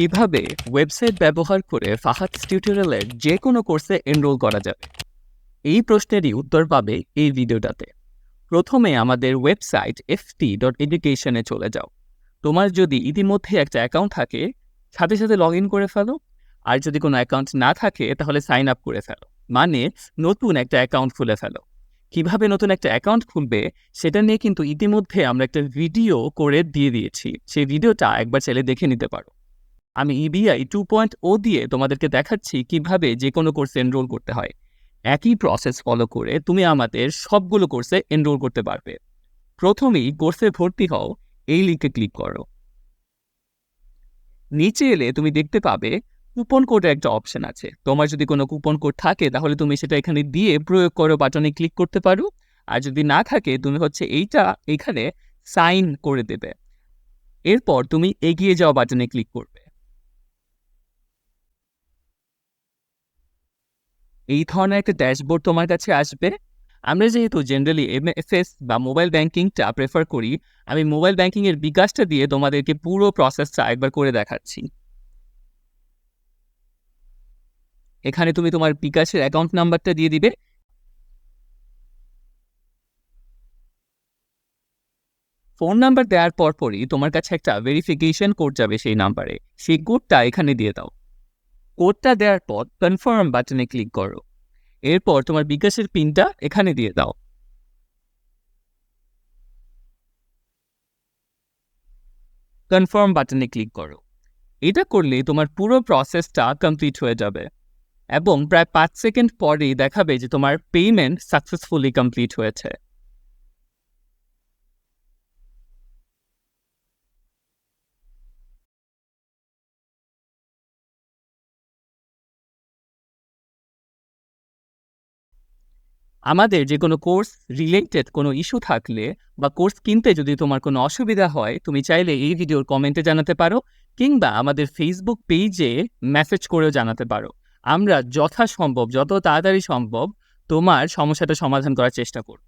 কীভাবে ওয়েবসাইট ব্যবহার করে ফাহাদ টিউটোরিয়ালের যে কোনো কোর্সে এনরোল করা যাবে? এই প্রশ্নেরই উত্তর পাবে এই ভিডিওটাতে। প্রথমে আমাদের ওয়েবসাইট এফটি ডট এডুকেশনে চলে যাও। তোমার যদি ইতিমধ্যে একটা অ্যাকাউন্ট থাকে, সাথে সাথে লগ ইন করে ফেলো। আর যদি কোনো অ্যাকাউন্ট না থাকে, তাহলে সাইন আপ করে ফেলো। মানে নতুন একটা অ্যাকাউন্ট খুলে ফেলো। কীভাবে নতুন একটা অ্যাকাউন্ট খুলবে, সেটা নিয়ে কিন্তু ইতিমধ্যে আমরা একটা ভিডিও করে দিয়ে দিয়েছি। সেই ভিডিওটা একবার চাইলে দেখে নিতে পারো। আমি ইবিআই টু পয়েন্ট ও দিয়ে তোমাদেরকে দেখাচ্ছি কীভাবে যে কোনো কোর্সে এনরোল করতে হয়। একই প্রসেস ফলো করে তুমি আমাদের সবগুলো কোর্সে এনরোল করতে পারবে। প্রথমেই কোর্সে ভর্তি হও, এই লিঙ্কে ক্লিক করো। নিচে এলে তুমি দেখতে পাবে কুপন কোডের একটা অপশন আছে। তোমার যদি কোনো কুপন কোড থাকে, তাহলে তুমি সেটা এখানে দিয়ে প্রয়োগ করো বাটনে ক্লিক করতে পারো। আর যদি না থাকে, তুমি হচ্ছে এইটা এখানে সাইন করে দেবে। এরপর তুমি এগিয়ে যাওয়া বাটনে ক্লিক করবে। এই ধরনের একটা ড্যাশবোর্ড তোমার কাছে আসবে। আমরা যেহেতু জেনারেলি এমএফএস বা মোবাইল ব্যাঙ্কিংটা প্রেফার করি, আমি মোবাইল ব্যাঙ্কিংয়ের বিকাশটা দিয়ে তোমাদেরকে পুরো প্রসেসটা একবার করে দেখাচ্ছি। এখানে তুমি তোমার বিকাশের অ্যাকাউন্ট নাম্বারটা দিয়ে দিবে। ফোন নাম্বার দেওয়ার পরপরই তোমার কাছে একটা ভেরিফিকেশন কোড যাবে সেই নাম্বারে সেই কোডটা এখানে দিয়ে দাও। কোডটা দেওয়ার পর কনফার্ম বাটনে ক্লিক করো। এরপর তোমার বিকাশের পিনটা এখানে দিয়ে দাও। কনফার্ম বাটনে ক্লিক করো। এটা করলে তোমার পুরো প্রসেসটা কমপ্লিট হয়ে যাবে এবং প্রায় পাঁচ সেকেন্ড পরেই দেখাবে যে তোমার পেমেন্ট সাকসেসফুলি কমপ্লিট হয়েছে। আমাদের যে কোনো কোর্স রিলেটেড কোনো ইস্যু থাকলে বা কোর্স কিনতে যদি তোমার কোনো অসুবিধা হয়, তুমি চাইলে এই ভিডিওর কমেন্টে জানাতে পারো কিংবা আমাদের ফেসবুক পেজে মেসেজ করেও জানাতে পারো। আমরা যথাসম্ভব, যত তাড়াতাড়ি সম্ভব তোমার সমস্যাটা সমাধান করার চেষ্টা করব।